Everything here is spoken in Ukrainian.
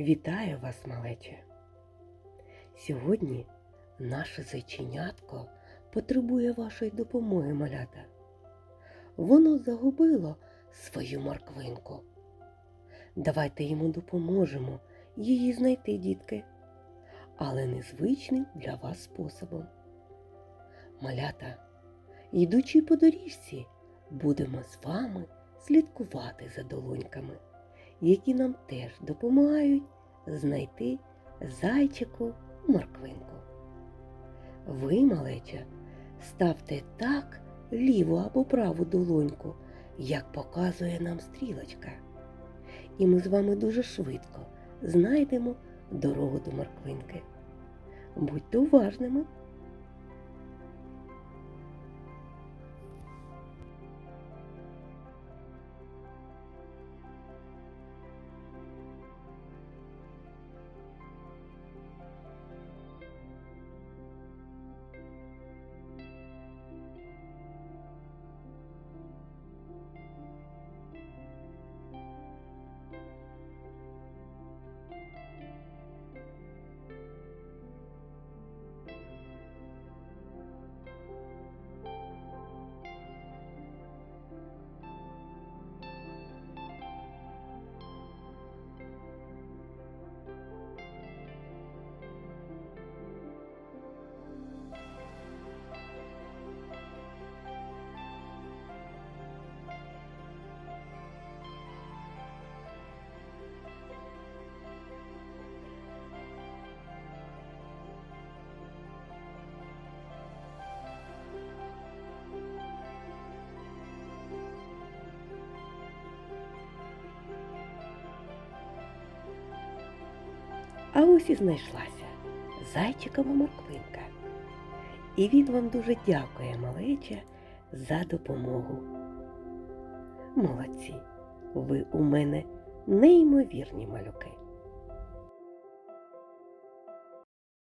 Вітаю вас, малече! Сьогодні наше зайченятко потребує вашої допомоги, малята. Воно загубило свою морквинку. Давайте йому допоможемо її знайти, дітки, але незвичним для вас способом. Малята, йдучи по доріжці, будемо з вами слідкувати за долоньками які нам теж допомагають знайти зайчику морквинку. Ви, малеча, ставте так ліву або праву долоньку, як показує нам стрілочка. І ми з вами дуже швидко знайдемо дорогу до морквинки. Будьте уважними. А ось і знайшлася зайчикова морквинка. І він вам дуже дякує, малече, за допомогу. Молодці, ви у мене неймовірні малюки.